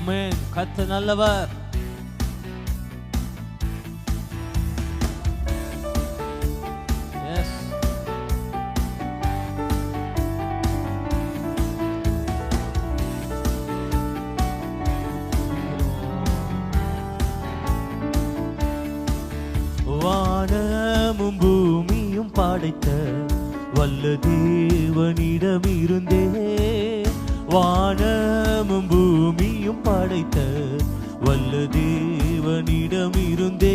அமேன் கத்த நல்லவர். எஸ் வானமும் பூமியும் படைத்த வல்ல தேவனிடமிருந்தே. வானமும் பூமியும் படைத்த வல்ல தேவனிடமிருந்தே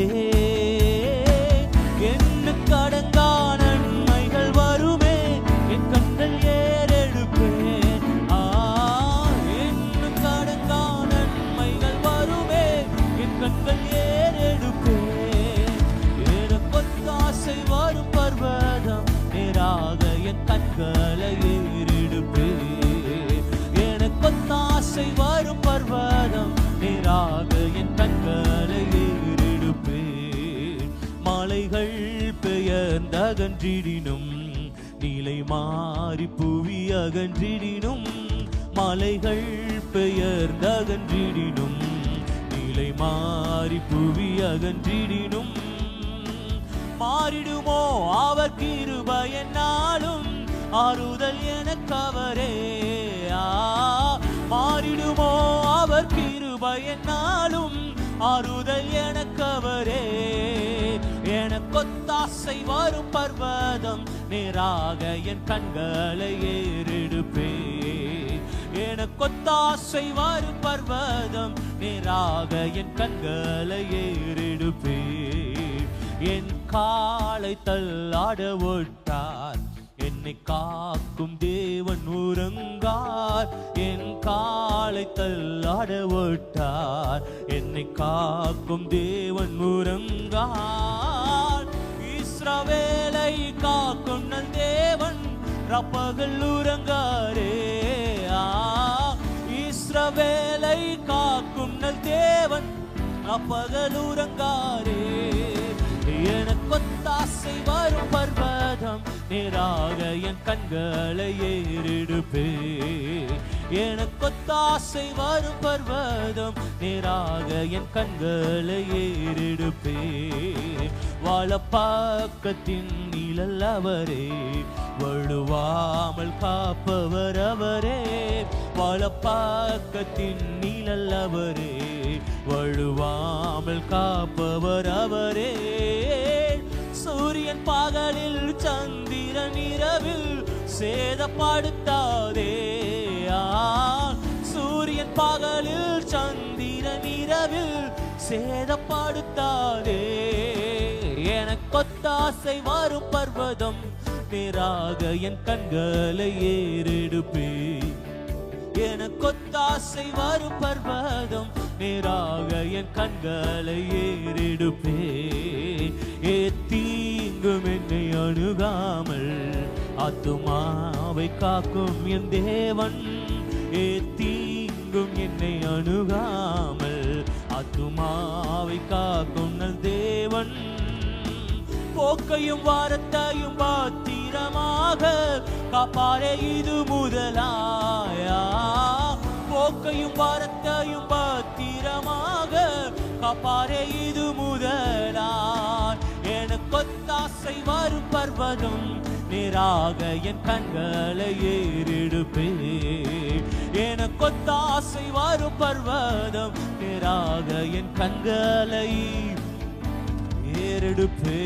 நேராக என் கண்களை ஏறெடுப்பேன். மலைகள் பெயர்ந்தகன்றிடினும் நிலை மாறி புவி அகன்றிடினும் மலைகள் பெயர்ந்தகன்றிடினும் நிலை மாறி புவி அகன்றிடினும். மாறிடுமோ அவர் கிருபை என்னாலும் ஆறுதல் எனக்கவரே ஆ, கிருபை ஆறுதல் எனக்கவரே எனக்கொத்தாசை வரும் பர்வதம் நேராக என் கண்களை ஏறெடுப்பே. எனக்கொத்தாசை வரும் பர்வதம் நேராக என் கண்களை ஏறெடுப்பே. என் காலை தள்ளாட ஒட்டு என்னை காக்கும் தேவன் உறங்கார். என் காலை தள்ளாட ஓட்டார் என்னை காக்கும் தேவன் உறங்கார். இஸ்ரவேலை காக்கும் நல் தேவன் ரப்பகல் உறங்காரே. இஸ்ரவேலை காக்கும் நல் தேவன் ரப்பகல் உறங்காரே. எனக்கு எனக்கொத்தாசை வரும் பர்வதம் நேராக என் கண்களை ஏறெடுப்பே. எனக்கொத்தாசை வரும் பர்வதம் நேராக என் கண்களை ஏறெடுப்பே. வாழப்பாக்கத்தின் நிழல் அவரே வழுவாமல் காப்பவர் அவரே. வாழப்பாக்கத்தின் நிழல் அவரே வழுவாமல் காப்பவர் அவரே. சேதப்படுத்தாதே. ஆ, சூரியன் பகலில் சந்திரன் இரவில் சேதப்படுத்தாதே. எனக்கொத்தாசை வரும் பர்வதம் நேராக என் கண்களை ஏறெடுப்பே. எனக்கொத்தாசை வரும் பர்வதம் நேராக என் கண்களை ஏறெடுப்பே. ஆத்துமாவை காக்கும் என் தேவன். ஏ தீங்கும் என்னை அணுகாமல் ஆத்துமாவை காக்கும் நல் தேவன். போக்கையும் வாரத்தையும் பாத்திரமாக காப்பாரே இது முதலாயா? போக்கையும் வாரத்தையும் பாத்திரமாக காப்பாரே இது முதலாய் எனக்கொத்தாசை வரும் பர்வதம் நேராக என் கண்களை ஏறெடுப்பே எனக்கொத்தாசை வரும் பர்வதம் நேராக என் கண்களை ஏறெடுப்பே